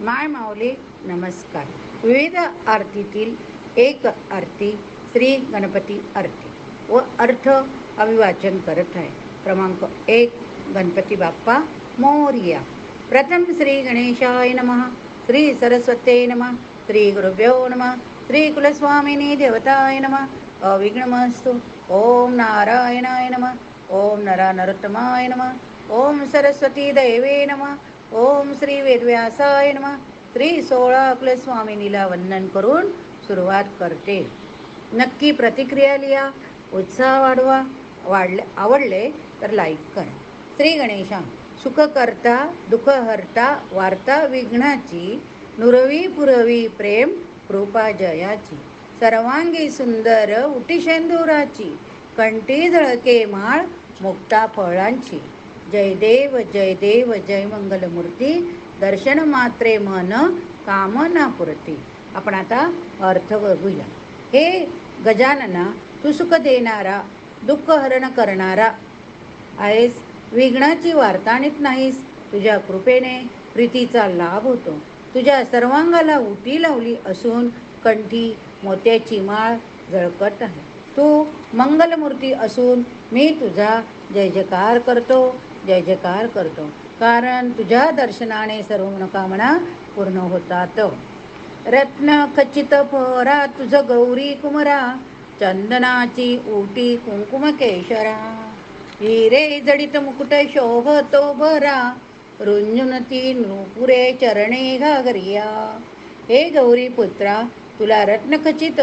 माय माऊली नमस्कार. विविध आरतीतील एक आरती श्री गणपती आरती. व अर्थ अभिवाचन करत आहे. क्रमांक एक गणपती बाप्पा मोरिया. प्रथम श्री गणेशाय नमः. श्री सरस्वते नमः. श्री गुरुभ्यो नमः. श्री कुलस्वामिनी देवताय नमः. अविघ्नमस्तु. ओम नारायणाय नमः. ओम नरा नरोत्तमाय नमः. ओम सरस्वती देवे नमः. ओम श्री वेदव्यासाय नम. श्री सोळा स्वामिनीला वंदन करून सुरुवात करते. नक्की प्रतिक्रिया लिहा उत्साह वाढवा वाढले आवडले तर लाईक करा. श्री गणेशा सुख करता दुःख हरता वार्ता विघ्नाची नुरवी पुरवी प्रेम कृपा जयाची. सर्वांगी सुंदर उटिशेंदुराची कंटी झळके माळ मुक्ता फळांची. जय देव जय देव जय मंगलमूर्ती. दर्शन मात्रे मन कामना पुरती. आपण आता अर्थ बघूया. हे गजानना तू सुख देणारा दुःख हरण करणारा आहेस. विघ्नाची वार्ता नाहीस. तुझ्या कृपेने प्रीतीचा लाभ होतो. तुझ्या सर्वांगाला उटी लावली असून कंठी मोत्याची माळ झळकत आहे. तू मंगलमूर्ती असून मी तुझा जय जयकार करतो. जय जयकार करतो. कारण तुझ्या दर्शनाने सर्व मनोकामना पूर्ण होतात. रत्न खचित पोरा तुझ गौरी कुमरा चंदनाची उटी कुंकुम केशरा हिरे जडित मुकुट शोभतो भरा रुंजुनती नृपुरे चरणे घागरिया. हे गौरी पुत्रा तुला रत्नखचित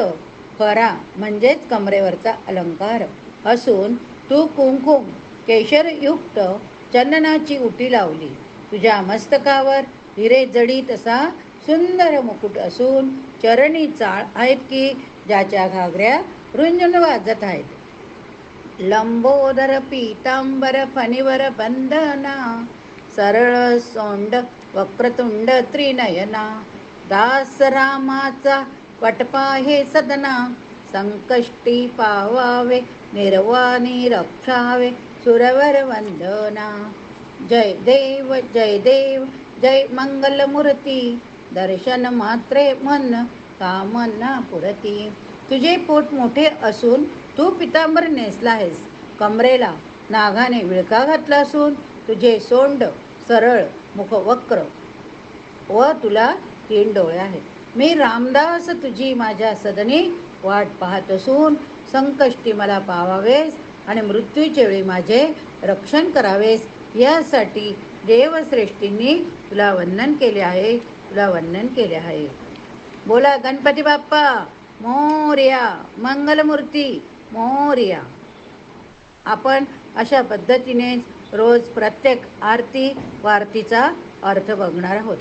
फरा म्हणजेच कमरेवरचा अलंकार. असून तू कुंकुम केशरयुक्त चंदनाची उटी लावली. तुझ्या मस्तकावर हिरे जडीत असा सुंदर मुकुट असून चरणी चाळ आहेत की ज्याच्या घागऱ्या रुंजून वाजत आहेत. लंबोदर पीतांबर फणीवर बंधना सरळ सोंड वक्रतुंड त्रिनयना दास रामाचा वटपा हे सदना संकष्टी पावावे निर्वाणी रक्षावे सुरवर वंदना। जय देव जय देव जय मंगलमूर्ती। दर्शन मात्रे मन कामना पुरती। तुझे पोट मोठे असून तू पितांबर नेसला आहेस. कमरेला नागाने विळका घातला असून तुझे सोंड सरळ मुख वक्र व तुला तीन डोळे आहेत. मी रामदास तुझी माझ्या सदनी वाट पाहत असून संकष्टी मला पावावेस. आणि मृत्यूच्या वेळी माझे रक्षण करावेस. यासाठी देवश्रेष्ठींनी तुला वंदन केले आहे तुला वंदन केले आहे. बोला गणपती बाप्पा मोर्या मंगलमूर्ती मोर्या. आपण अशा पद्धतीनेच रोज प्रत्येक आरती वारतीचा अर्थ बघणार आहोत.